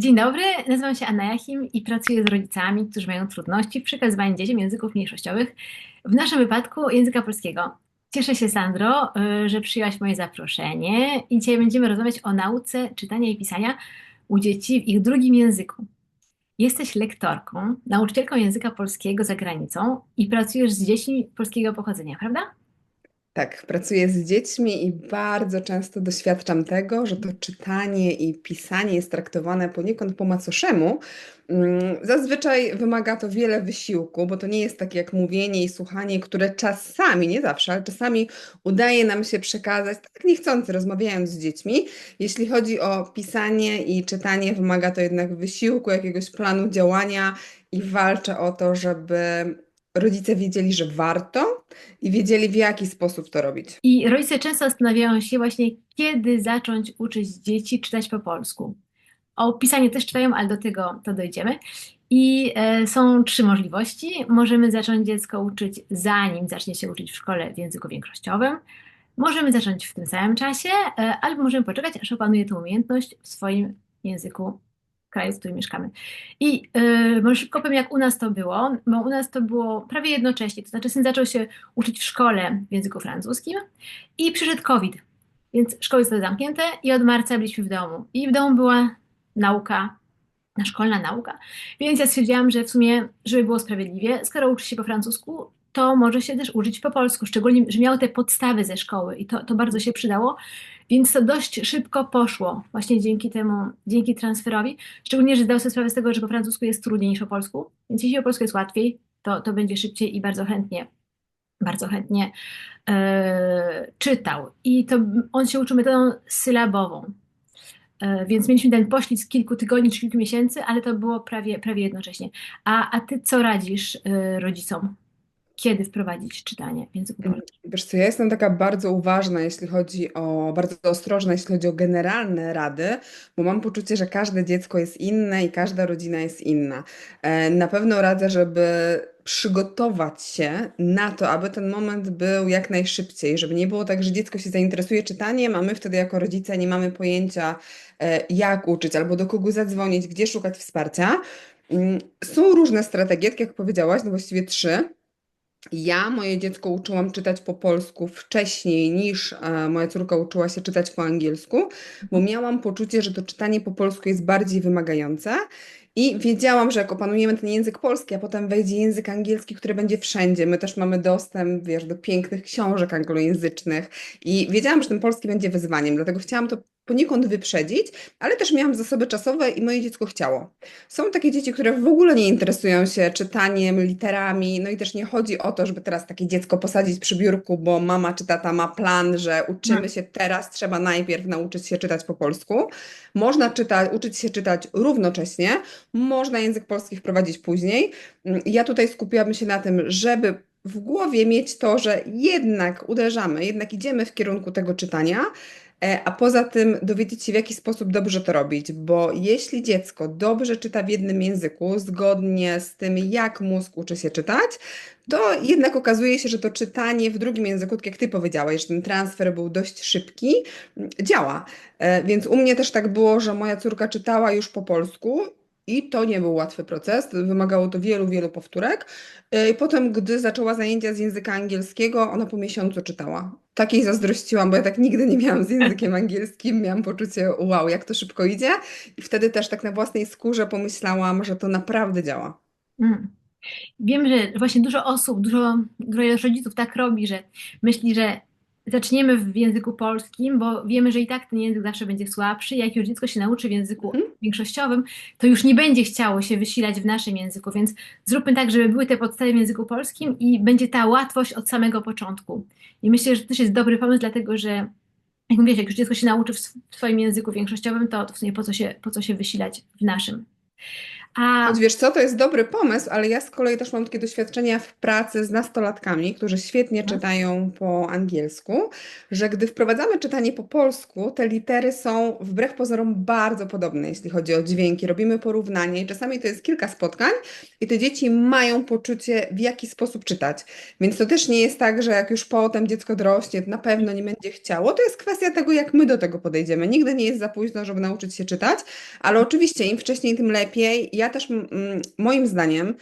Dzień dobry, nazywam się Anna Jachim i pracuję z rodzicami, którzy mają trudności w przekazywaniu dzieciom języków mniejszościowych, w naszym wypadku języka polskiego. Cieszę się, Sandro, że przyjęłaś moje zaproszenie i dzisiaj będziemy rozmawiać o nauce czytania i pisania u dzieci w ich drugim języku. Jesteś lektorką, nauczycielką języka polskiego za granicą i pracujesz z dziećmi polskiego pochodzenia, prawda? Tak, pracuję z dziećmi i bardzo często doświadczam tego, że to czytanie i pisanie jest traktowane poniekąd po macoszemu. Mm, Zazwyczaj wymaga to wiele wysiłku, bo to nie jest takie jak mówienie i słuchanie, które czasami, nie zawsze, ale czasami udaje nam się przekazać tak niechcący, rozmawiając z dziećmi. Jeśli chodzi o pisanie i czytanie, wymaga to jednak wysiłku, jakiegoś planu działania i walczę o to, żeby rodzice wiedzieli, że warto i wiedzieli, w jaki sposób to robić. I rodzice często zastanawiają się właśnie, kiedy zacząć uczyć dzieci czytać po polsku. O pisanie też czytają, ale do tego to dojdziemy. I e, są trzy możliwości. Możemy zacząć dziecko uczyć, zanim zacznie się uczyć w szkole w języku większościowym. Możemy zacząć w tym samym czasie, e, albo możemy poczekać, aż opanuje tę umiejętność w swoim języku kraju, w którym mieszkamy. I yy, może szybko powiem, jak u nas to było, bo u nas to było prawie jednocześnie. To znaczy, syn zaczął się uczyć w szkole w języku francuskim i przyszedł COVID, więc szkoły zostały zamknięte i od marca byliśmy w domu. I w domu była nauka, na szkolna nauka. Więc ja stwierdziłam, że w sumie, żeby było sprawiedliwie, skoro uczy się po francusku, to może się też uczyć po polsku, szczególnie, że miał te podstawy ze szkoły i to, to bardzo się przydało. Więc to dość szybko poszło, właśnie dzięki temu, dzięki transferowi. Szczególnie, że zdał sobie sprawę z tego, że po francusku jest trudniej niż po polsku, więc jeśli po polsku jest łatwiej, to, to będzie szybciej i bardzo chętnie, bardzo chętnie e, czytał. I to on się uczył metodą sylabową. E, Więc mieliśmy ten poślizg kilku tygodni czy kilku miesięcy, ale to było prawie, prawie jednocześnie. A, a ty co radzisz e, rodzicom? Kiedy wprowadzić czytanie w języku polskim? Wiesz co, ja jestem taka bardzo uważna, jeśli chodzi o, bardzo ostrożna, jeśli chodzi o generalne rady, bo mam poczucie, że każde dziecko jest inne i każda rodzina jest inna. E, Na pewno radzę, żeby przygotować się na to, aby ten moment był jak najszybciej, żeby nie było tak, że dziecko się zainteresuje czytaniem, a my wtedy jako rodzice nie mamy pojęcia, e, jak uczyć, albo do kogo zadzwonić, gdzie szukać wsparcia. Mm, Są różne strategie, tak jak powiedziałaś, no właściwie trzy. Ja moje dziecko uczyłam czytać po polsku wcześniej niż e, moja córka uczyła się czytać po angielsku, bo miałam poczucie, że to czytanie po polsku jest bardziej wymagające i wiedziałam, że jak opanujemy ten język polski, a potem wejdzie język angielski, który będzie wszędzie. My też mamy dostęp, wiesz, do pięknych książek anglojęzycznych i wiedziałam, że ten polski będzie wyzwaniem, dlatego chciałam to poniekąd wyprzedzić, ale też miałam zasoby czasowe i moje dziecko chciało. Są takie dzieci, które w ogóle nie interesują się czytaniem, literami, no i też nie chodzi o to, żeby teraz takie dziecko posadzić przy biurku, bo mama czy tata ma plan, że uczymy się teraz, trzeba najpierw nauczyć się czytać po polsku. Można czytać, uczyć się czytać równocześnie, można język polski wprowadzić później. Mm, Ja tutaj skupiłabym się na tym, żeby w głowie mieć to, że jednak uderzamy, jednak idziemy w kierunku tego czytania, A poza tym dowiedzieć się, w jaki sposób dobrze to robić, bo jeśli dziecko dobrze czyta w jednym języku, zgodnie z tym, jak mózg uczy się czytać, to jednak okazuje się, że to czytanie w drugim języku, tak jak ty powiedziałeś, że ten transfer był dość szybki, działa. E, Więc u mnie też tak było, że moja córka czytała już po polsku. I to nie był łatwy proces, wymagało to wielu, wielu powtórek. E, I potem, gdy zaczęła zajęcia z języka angielskiego, ona po miesiącu czytała. Takiej zazdrościłam, bo ja tak nigdy nie miałam z językiem angielskim. Miałam poczucie, wow, jak to szybko idzie. I wtedy też tak na własnej skórze pomyślałam, że to naprawdę działa. Mm. Wiem, że właśnie dużo osób, dużo, dużo rodziców tak robi, że myśli, że zaczniemy w języku polskim, bo wiemy, że i tak ten język zawsze będzie słabszy. Jak już dziecko się nauczy w języku Mhm. większościowym, to już nie będzie chciało się wysilać w naszym języku, więc zróbmy tak, żeby były te podstawy w języku polskim i będzie ta łatwość od samego początku. I myślę, że to też jest dobry pomysł, dlatego że jak mówisz, jak już dziecko się nauczy w sw- w swoim języku większościowym, to, to w sumie po co się, po co się wysilać w naszym. A Choć wiesz co, to jest dobry pomysł, ale ja z kolei też mam takie doświadczenia w pracy z nastolatkami, którzy świetnie czytają po angielsku, że gdy wprowadzamy czytanie po polsku, te litery są wbrew pozorom bardzo podobne, jeśli chodzi o dźwięki. Robimy porównanie i czasami to jest kilka spotkań i te dzieci mają poczucie, w jaki sposób czytać. Więc to też nie jest tak, że jak już potem dziecko dorośnie, to na pewno nie będzie chciało. To jest kwestia tego, jak my do tego podejdziemy. Nigdy nie jest za późno, żeby nauczyć się czytać, ale oczywiście im wcześniej, tym lepiej. Ja też, mm, moim zdaniem,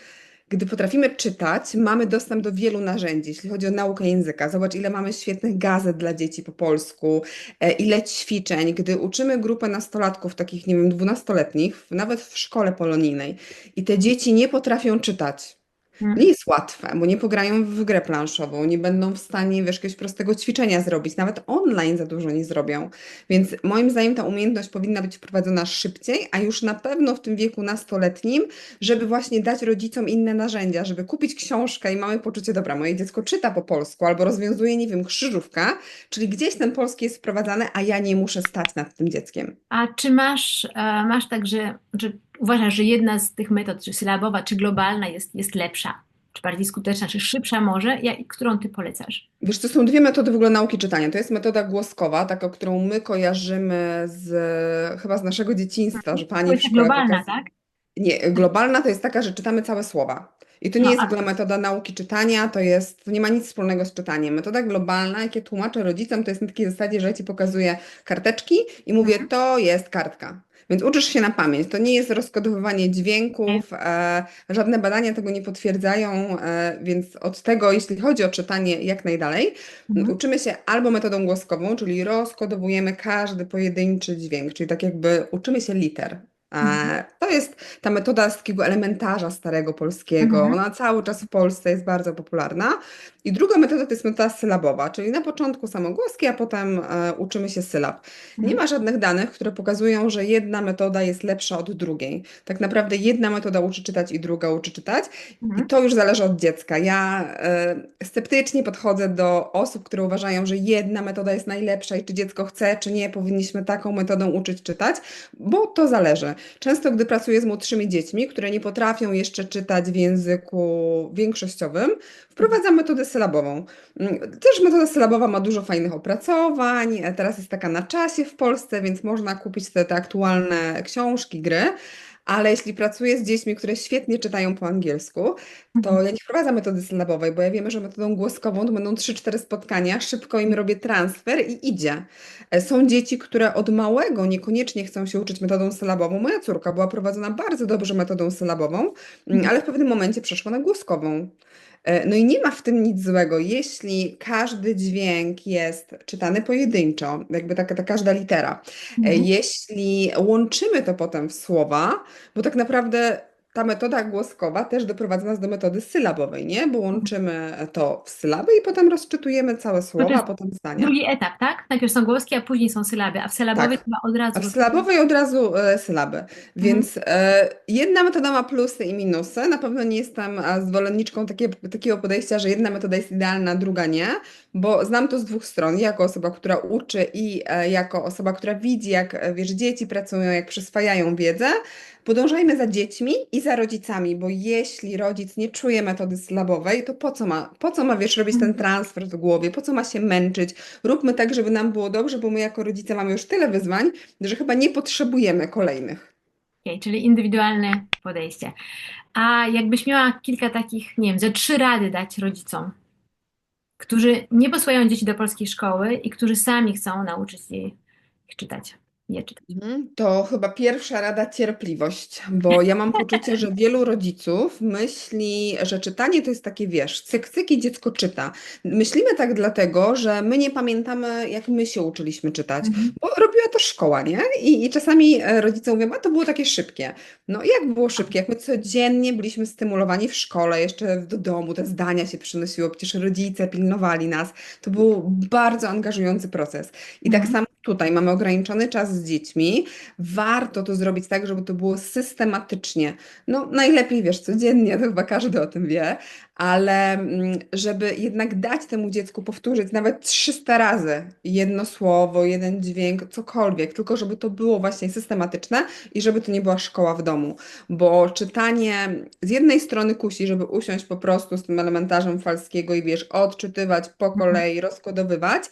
gdy potrafimy czytać, mamy dostęp do wielu narzędzi, jeśli chodzi o naukę języka. Zobacz, ile mamy świetnych gazet dla dzieci po polsku, e, ile ćwiczeń. Gdy uczymy grupę nastolatków, takich, nie wiem, dwunastoletnich, nawet w szkole polonijnej, i te dzieci nie potrafią czytać. Mhm. Nie jest łatwe, bo nie pograją w grę planszową, nie będą w stanie, wiesz, jakiegoś prostego ćwiczenia zrobić, nawet online za dużo nie zrobią. Więc moim zdaniem ta umiejętność powinna być wprowadzona szybciej, a już na pewno w tym wieku nastoletnim, żeby właśnie dać rodzicom inne narzędzia, żeby kupić książkę i mamy poczucie, dobra, moje dziecko czyta po polsku albo rozwiązuje, nie wiem, krzyżówkę, czyli gdzieś ten polski jest wprowadzany, a ja nie muszę stać nad tym dzieckiem. A czy masz, e, masz tak, że, że uważasz, że jedna z tych metod, czy sylabowa, czy globalna jest, jest lepsza, czy bardziej skuteczna, czy szybsza może? Ja, którą ty polecasz? Wiesz, to są dwie metody w ogóle nauki czytania. To jest metoda głoskowa, taka, którą my kojarzymy z, chyba z naszego dzieciństwa, że To pani w jest globalna, tak? Nie, globalna to jest taka, że czytamy całe słowa. I to nie No, jest w ogóle metoda nauki czytania, to jest, to nie ma nic wspólnego z czytaniem. Metoda globalna, jak ja tłumaczę rodzicom, to jest na takiej zasadzie, że ja ci pokazuję karteczki i mówię, Mhm. to jest kartka. Więc uczysz się na pamięć. To nie jest rozkodowywanie dźwięków, e, żadne badania tego nie potwierdzają, e, więc od tego, jeśli chodzi o czytanie, jak najdalej. Mhm. Uczymy się albo metodą głoskową, czyli rozkodowujemy każdy pojedynczy dźwięk, czyli tak jakby uczymy się liter. Mhm. E, To jest ta metoda z takiego elementarza starego polskiego. Mhm. Ona cały czas w Polsce jest bardzo popularna. I druga metoda to jest metoda sylabowa, czyli na początku samogłoski, a potem e, uczymy się sylab. Nie Mhm. ma żadnych danych, które pokazują, że jedna metoda jest lepsza od drugiej. Tak naprawdę jedna metoda uczy czytać i druga uczy czytać. I Mhm. to już zależy od dziecka. Ja e, sceptycznie podchodzę do osób, które uważają, że jedna metoda jest najlepsza i czy dziecko chce, czy nie, powinniśmy taką metodą uczyć czytać, bo to zależy. Często, gdy pracuję z młodszymi dziećmi, które nie potrafią jeszcze czytać w języku większościowym, wprowadzam metodę sylabową. Mm, Też metoda sylabowa ma dużo fajnych opracowań. e, Teraz jest taka na czasie w Polsce, więc można kupić te, te aktualne książki, gry. Ale jeśli pracuję z dziećmi, które świetnie czytają po angielsku, to Mhm. ja nie wprowadzam metody sylabowej, bo ja wiemy, że metodą głoskową to będą 3-4 spotkania, szybko im robię transfer i idzie. E, Są dzieci, które od małego niekoniecznie chcą się uczyć metodą sylabową. Moja córka była prowadzona bardzo dobrze metodą sylabową, mm, Mhm. ale w pewnym momencie przeszła na głoskową. E, No i nie ma w tym nic złego, jeśli każdy dźwięk jest czytany pojedynczo, jakby taka ta każda litera. E, Mhm. Jeśli łączymy to potem w słowa, bo tak naprawdę ta metoda głoskowa też doprowadza nas do metody sylabowej, nie? Bo łączymy to w sylaby i potem rozczytujemy całe słowa, a potem zdania. drugi etap, tak? Najpierw są głoski, a później są sylaby, a w sylabowej Tak. chyba od razu A w sylabowej od razu e, sylaby. Mhm. Więc e, jedna metoda ma plusy i minusy. Na pewno nie jestem zwolenniczką takie, takiego podejścia, że jedna metoda jest idealna, druga nie, bo znam to z dwóch stron. Jako osoba, która uczy i e, jako osoba, która widzi, jak wiesz, dzieci pracują, jak przyswajają wiedzę. Podążajmy za dziećmi i za rodzicami, bo jeśli rodzic nie czuje metody sylabowej, to po co ma, po co ma, wiesz, robić ten Mhm. transfer w głowie, po co ma się męczyć? Róbmy tak, żeby nam było dobrze, bo my jako rodzice mamy już tyle wyzwań, że chyba nie potrzebujemy kolejnych. Okej, czyli indywidualne podejście. A jakbyś miała kilka takich, nie wiem, ze trzy rady dać rodzicom, którzy nie posyłają dzieci do polskiej szkoły i którzy sami chcą nauczyć ich czytać, czytać. Mhm. To chyba pierwsza rada cierpliwość, bo ja mam poczucie, że wielu rodziców myśli, że czytanie to jest takie, wiesz, cyk, cyk i dziecko czyta. Myślimy tak dlatego, że my nie pamiętamy, jak my się uczyliśmy czytać, Mhm. bo robiła to szkoła, nie? I, i czasami e, rodzice mówią, a to było takie szybkie. No jak było szybkie? Jak my codziennie byliśmy stymulowani w szkole, jeszcze do domu, te zdania się przynosiło, przecież rodzice pilnowali nas. To był bardzo angażujący proces. I tak Mhm. samo tutaj mamy ograniczony czas z dziećmi, warto to zrobić tak, żeby to było systematycznie. No, najlepiej wiesz, codziennie, to chyba każdy o tym wie, ale mm, żeby jednak dać temu dziecku powtórzyć nawet 300 razy jedno słowo, jeden dźwięk, cokolwiek, tylko żeby to było właśnie systematyczne i żeby to nie była szkoła w domu, bo czytanie z jednej strony kusi, żeby usiąść po prostu z tym elementarzem Falskiego i wiesz, odczytywać po kolei, rozkodowywać,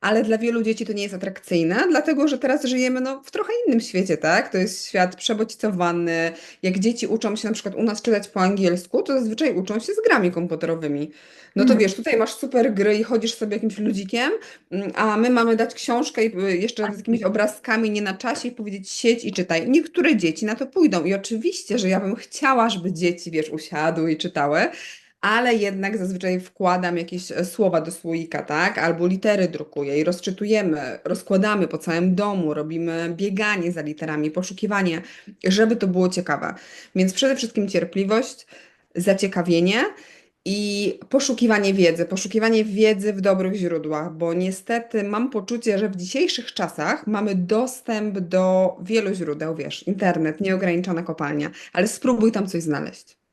ale dla wielu dzieci to nie jest atrakcyjne, dlatego że teraz żyjemy no, w trochę innym świecie, tak? To jest świat przebodźcowany. Jak dzieci uczą się na przykład u nas czytać po angielsku, to zazwyczaj uczą się z grami komputerowymi. No to Mhm. wiesz, tutaj masz super gry i chodzisz sobie jakimś ludzikiem, mm, a my mamy dać książkę i y, jeszcze z jakimiś obrazkami nie na czasie i powiedzieć siedź i czytaj. Niektóre dzieci na to pójdą i oczywiście, że ja bym chciała, żeby dzieci, wiesz, usiadły i czytały, ale jednak zazwyczaj wkładam jakieś e, słowa do słoika, tak? Albo litery drukuję i rozczytujemy, rozkładamy po całym domu, robimy bieganie za literami, poszukiwanie, żeby to było ciekawe. Więc przede wszystkim cierpliwość, zaciekawienie i poszukiwanie wiedzy, poszukiwanie wiedzy w dobrych źródłach, bo niestety mam poczucie, że w dzisiejszych czasach mamy dostęp do wielu źródeł, wiesz, internet, nieograniczona kopalnia, ale spróbuj tam coś znaleźć.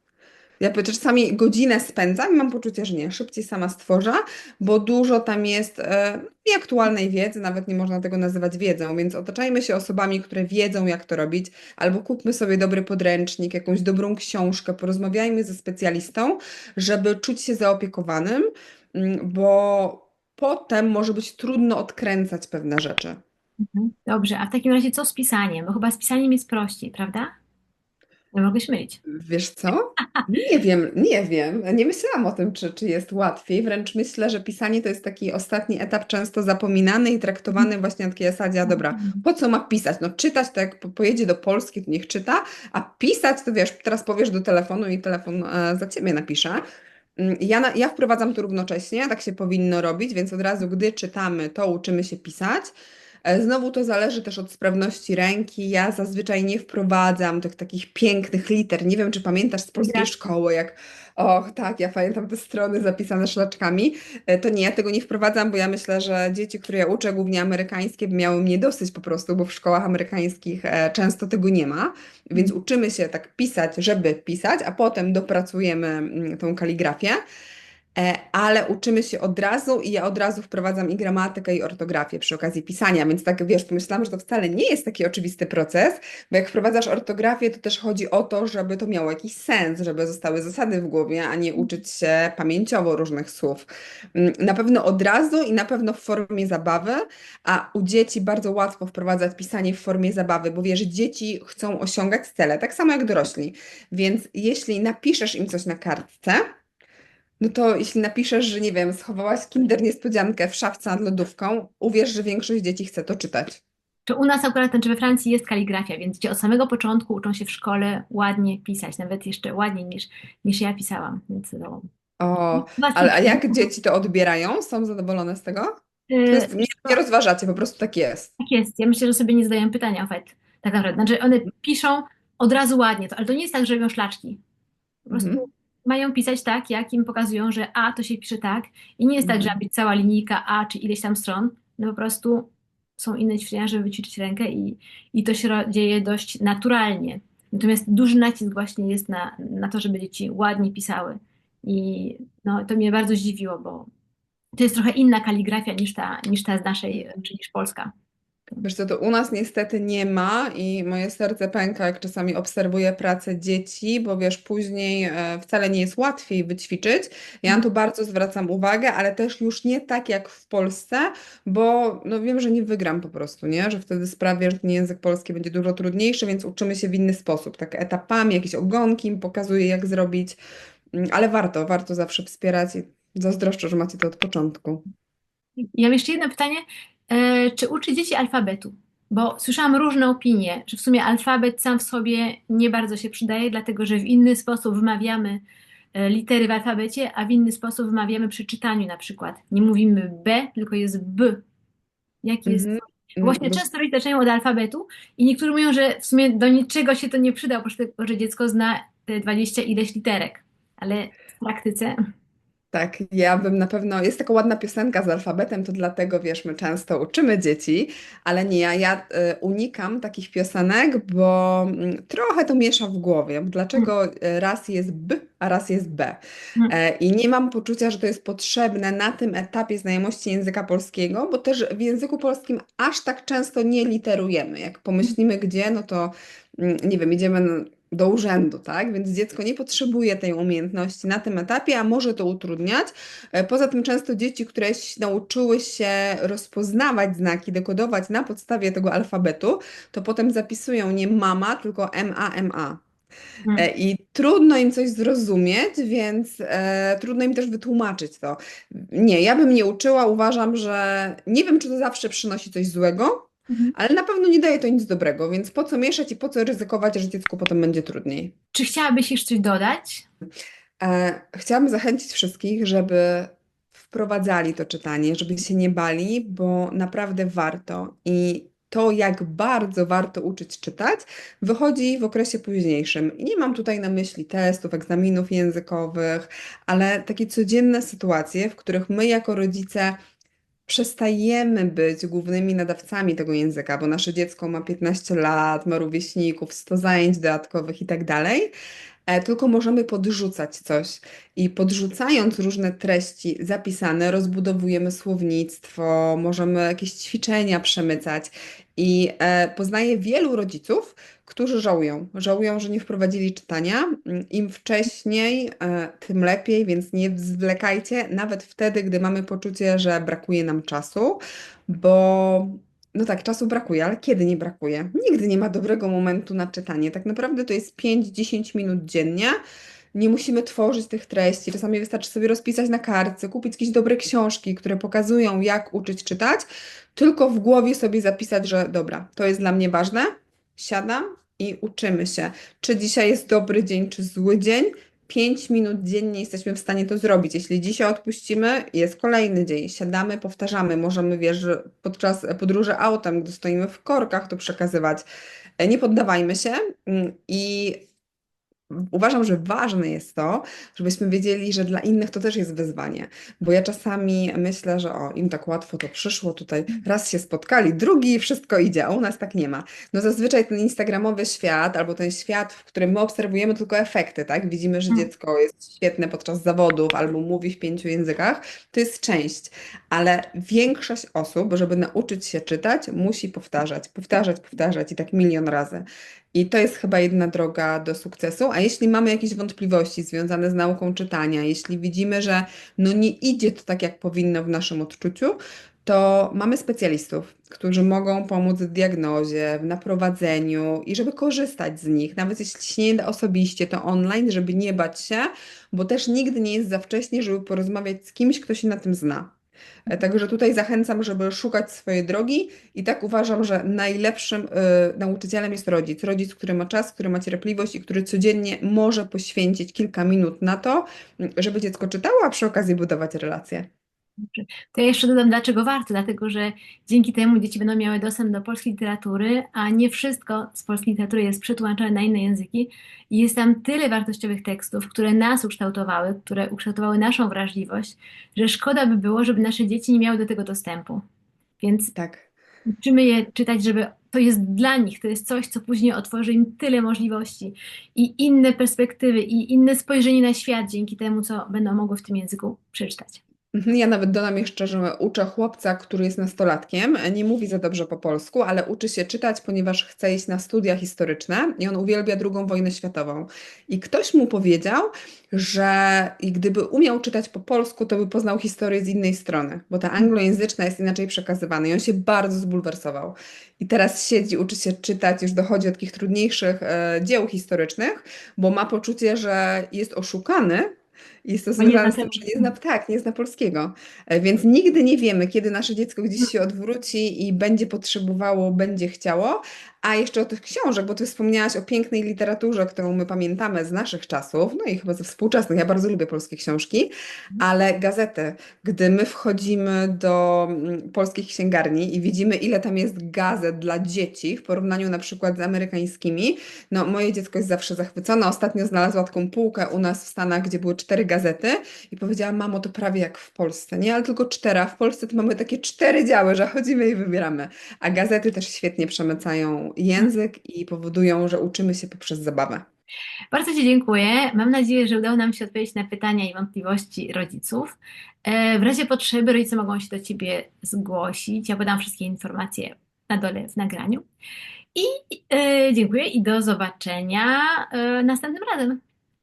Ja czasami godzinę spędzam i mam poczucie, że nie, szybciej sama stworzę, bo dużo tam jest e, nieaktualnej wiedzy, nawet nie można tego nazywać wiedzą, więc otaczajmy się osobami, które wiedzą, jak to robić, albo kupmy sobie dobry podręcznik, jakąś dobrą książkę, porozmawiajmy ze specjalistą, żeby czuć się zaopiekowanym, mm, bo potem może być trudno odkręcać pewne rzeczy. Mhm. Dobrze, a w takim razie co z pisaniem? Bo chyba z pisaniem jest prościej, prawda? Nie mogę mylić. Wiesz co? Nie wiem, nie wiem. Nie myślałam o tym, czy, czy jest łatwiej. Wręcz myślę, że pisanie to jest taki ostatni etap, często zapominany i traktowany właśnie na takiej zasadzie, a dobra, po co ma pisać? No czytać to jak po- pojedzie do Polski, to niech czyta, a pisać to wiesz, teraz powiesz do telefonu i telefon e, za ciebie napisze. Mm, Ja, na, ja wprowadzam to równocześnie, tak się powinno robić, więc od razu, gdy czytamy, to uczymy się pisać. E, Znowu to zależy też od sprawności ręki. Ja zazwyczaj nie wprowadzam tych takich pięknych liter. Nie wiem, czy pamiętasz z polskiej szkoły, jak och, tak, ja pamiętam te strony zapisane szlaczkami. E, To nie, ja tego nie wprowadzam, bo ja myślę, że dzieci, które ja uczę, głównie amerykańskie, miały mnie dosyć po prostu, bo w szkołach amerykańskich e, często tego nie ma. Więc uczymy się tak pisać, żeby pisać, a potem dopracujemy mm, tą kaligrafię. E, ale uczymy się od razu i ja od razu wprowadzam i gramatykę, i ortografię przy okazji pisania, więc tak wiesz, pomyślałam, że to wcale nie jest taki oczywisty proces, bo jak wprowadzasz ortografię, to też chodzi o to, żeby to miało jakiś sens, żeby zostały zasady w głowie, a nie uczyć się pamięciowo różnych słów. Mm, Na pewno od razu i na pewno w formie zabawy, a u dzieci bardzo łatwo wprowadzać pisanie w formie zabawy, bo wiesz, dzieci chcą osiągać cele, tak samo jak dorośli, więc jeśli napiszesz im coś na kartce, no to jeśli napiszesz, że nie wiem, schowałaś Kinder Niespodziankę w szafce nad lodówką, uwierz, że większość dzieci chce to czytać. Czy u nas akurat, znaczy we Francji jest kaligrafia, więc dzieci od samego początku uczą się w szkole ładnie pisać, nawet jeszcze ładniej niż, niż ja pisałam, więc no. O, ale a jak dzieci to odbierają? Są zadowolone z tego? To Y, jest, nie, nie rozważacie, po prostu tak jest. Tak jest. Ja myślę, że sobie nie zadają pytania o fakt. Tak naprawdę. Znaczy one piszą od razu ładnie, to, ale to nie jest tak, że robią szlaczki. Po prostu Mhm. Mają pisać tak, jak im pokazują, że A to się pisze tak. I nie jest tak, że Mhm. ma być cała linijka A czy ileś tam stron. No po prostu są inne ćwiczenia, żeby wyćwiczyć rękę i, i to się dzieje dość naturalnie. Natomiast duży nacisk właśnie jest na, na to, żeby dzieci ładnie pisały. I no, to mnie bardzo zdziwiło, bo to jest trochę inna kaligrafia niż ta, niż ta z naszej, czy niż polska. Wiesz co, to u nas niestety nie ma i moje serce pęka, jak czasami obserwuję pracę dzieci, bo wiesz, później e, wcale nie jest łatwiej wyćwiczyć. Ja na to bardzo zwracam uwagę, ale też już nie tak jak w Polsce, bo no wiem, że nie wygram po prostu, nie? Że wtedy sprawię, że ten język polski będzie dużo trudniejszy, więc uczymy się w inny sposób, tak etapami, jakieś ogonki pokazuję, jak zrobić, Mm, ale warto, warto zawsze wspierać i zazdroszczę, że macie to od początku. Ja mam jeszcze jedno pytanie. E, czy uczy dzieci alfabetu? Bo słyszałam różne opinie, że w sumie alfabet sam w sobie nie bardzo się przydaje, dlatego że w inny sposób wymawiamy e, litery w alfabecie, a w inny sposób wymawiamy przy czytaniu na przykład. Nie mówimy B, tylko jest B. Jaki jest Mhm. Właśnie Mm, często rodzice zaczynają od alfabetu i niektórzy mówią, że w sumie do niczego się to nie przyda, oprócz tego, że dziecko zna te 20 ileś literek. Ale w praktyce Tak, ja bym na pewno, jest taka ładna piosenka z alfabetem, to dlatego, wiesz, my często uczymy dzieci, ale nie, ja, ja y, unikam takich piosenek, bo mm, trochę to miesza w głowie. Mm, Dlaczego y, raz jest B, a raz jest B? mm, E, I nie mam poczucia, że to jest potrzebne na tym etapie znajomości języka polskiego, bo też w języku polskim aż tak często nie literujemy. Jak mm, pomyślimy gdzie, no to mm, nie wiem, idziemy do urzędu, tak? Więc dziecko nie potrzebuje tej umiejętności na tym etapie, a może to utrudniać. E, Poza tym często dzieci, które nauczyły się rozpoznawać znaki, dekodować na podstawie tego alfabetu, to potem zapisują nie mama, tylko M-A-M-A. mm. E, I trudno im coś zrozumieć, więc e, trudno im też wytłumaczyć to. Nie, ja bym nie uczyła. Uważam, że nie wiem, czy to zawsze przynosi coś złego, Mhm. ale na pewno nie daje to nic dobrego, więc po co mieszać i po co ryzykować, że dziecku potem będzie trudniej. Czy chciałabyś jeszcze coś dodać? E, chciałabym zachęcić wszystkich, żeby wprowadzali to czytanie, żeby się nie bali, bo naprawdę warto. I to, jak bardzo warto uczyć czytać, wychodzi w okresie późniejszym. I nie mam tutaj na myśli testów, egzaminów językowych, ale takie codzienne sytuacje, w których my jako rodzice przestajemy być głównymi nadawcami tego języka, bo nasze dziecko ma 15 lat, ma rówieśników, 100 zajęć dodatkowych i tak dalej, tylko możemy podrzucać coś. I podrzucając różne treści zapisane, rozbudowujemy słownictwo, możemy jakieś ćwiczenia przemycać. I e, poznaję wielu rodziców, którzy żałują. Żałują, że nie wprowadzili czytania. Mm, Im wcześniej, e, tym lepiej, więc nie zwlekajcie, nawet wtedy, gdy mamy poczucie, że brakuje nam czasu, bo no tak, czasu brakuje, ale kiedy nie brakuje? Nigdy nie ma dobrego momentu na czytanie. Tak naprawdę to jest 5-10 minut dziennie. Nie musimy tworzyć tych treści. Czasami wystarczy sobie rozpisać na kartce, kupić jakieś dobre książki, które pokazują, jak uczyć czytać, tylko w głowie sobie zapisać, że dobra, to jest dla mnie ważne. Siadam i uczymy się. Czy dzisiaj jest dobry dzień, czy zły dzień? 5 minut dziennie jesteśmy w stanie to zrobić. Jeśli dzisiaj odpuścimy, jest kolejny dzień. Siadamy, powtarzamy. Możemy, wiesz, podczas podróży autem, gdy stoimy w korkach, to przekazywać. E, Nie poddawajmy się mm, i Uważam, że ważne jest to, żebyśmy wiedzieli, że dla innych to też jest wyzwanie, bo ja czasami myślę, że o, im tak łatwo to przyszło, tutaj raz się spotkali, drugi wszystko idzie, a u nas tak nie ma. No zazwyczaj ten instagramowy świat, albo ten świat, w którym my obserwujemy tylko efekty, tak? Widzimy, że Mm, dziecko jest świetne podczas zawodów albo mówi w pięciu językach, to jest część, ale większość osób, żeby nauczyć się czytać, musi powtarzać, powtarzać, powtarzać i tak milion razy. I to jest chyba jedna droga do sukcesu. A jeśli mamy jakieś wątpliwości związane z nauką czytania, jeśli widzimy, że no nie idzie to tak, jak powinno w naszym odczuciu, to mamy specjalistów, którzy mogą pomóc w diagnozie, w naprowadzeniu i żeby korzystać z nich. Nawet jeśli się nie da osobiście, to online, żeby nie bać się, bo też nigdy nie jest za wcześnie, żeby porozmawiać z kimś, kto się na tym zna. E, Także tutaj zachęcam, żeby szukać swojej drogi i tak uważam, że najlepszym y, nauczycielem jest rodzic. Rodzic, który ma czas, który ma cierpliwość i który codziennie może poświęcić kilka minut na to, żeby dziecko czytało, a przy okazji budować relacje. To ja jeszcze dodam, dlaczego warto. Dlatego, że dzięki temu dzieci będą miały dostęp do polskiej literatury, a nie wszystko z polskiej literatury jest przetłumaczone na inne języki. I jest tam tyle wartościowych tekstów, które nas ukształtowały, które ukształtowały naszą wrażliwość, że szkoda by było, żeby nasze dzieci nie miały do tego dostępu. Więc Tak. Uczymy je czytać, żeby to jest dla nich, to jest coś, co później otworzy im tyle możliwości i inne perspektywy, i inne spojrzenie na świat dzięki temu, co będą mogły w tym języku przeczytać. Mhm, Ja nawet dodam jeszcze, że uczę chłopca, który jest nastolatkiem, nie mówi za dobrze po polsku, ale uczy się czytać, ponieważ chce iść na studia historyczne i on uwielbia II wojnę światową. I ktoś mu powiedział, że gdyby umiał czytać po polsku, to by poznał historię z innej strony, bo ta anglojęzyczna jest inaczej przekazywana i on się bardzo zbulwersował. I teraz siedzi, uczy się czytać, już dochodzi do takich trudniejszych e, dzieł historycznych, bo ma poczucie, że jest oszukany jest to związane z tym, że nie zna, tak, nie zna polskiego. E, Więc nigdy nie wiemy, kiedy nasze dziecko gdzieś się odwróci i będzie potrzebowało, będzie chciało, A jeszcze o tych książek, bo ty wspomniałaś o pięknej literaturze, którą my pamiętamy z naszych czasów, no i chyba ze współczesnych. Ja bardzo lubię polskie książki, ale gazety. Gdy my wchodzimy do mm, polskich księgarni i widzimy, ile tam jest gazet dla dzieci w porównaniu na przykład z amerykańskimi, no moje dziecko jest zawsze zachwycone. Ostatnio znalazła taką półkę u nas w Stanach, gdzie były cztery gazety i powiedziała, mamo, to prawie jak w Polsce. Nie, ale tylko cztery. A w Polsce to mamy takie cztery działy, że chodzimy i wybieramy. A gazety też świetnie przemycają język i powodują, że uczymy się poprzez zabawę. Bardzo Ci dziękuję. Mam nadzieję, że udało nam się odpowiedzieć na pytania i wątpliwości rodziców. E, W razie potrzeby rodzice mogą się do Ciebie zgłosić. Ja podam wszystkie informacje na dole w nagraniu. I e, dziękuję i do zobaczenia e, następnym razem.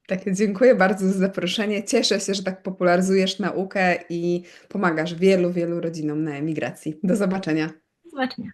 Tak, dziękuję bardzo za zaproszenie. Cieszę się, że tak popularyzujesz naukę i pomagasz wielu, wielu rodzinom na emigracji. Do zobaczenia. Do zobaczenia.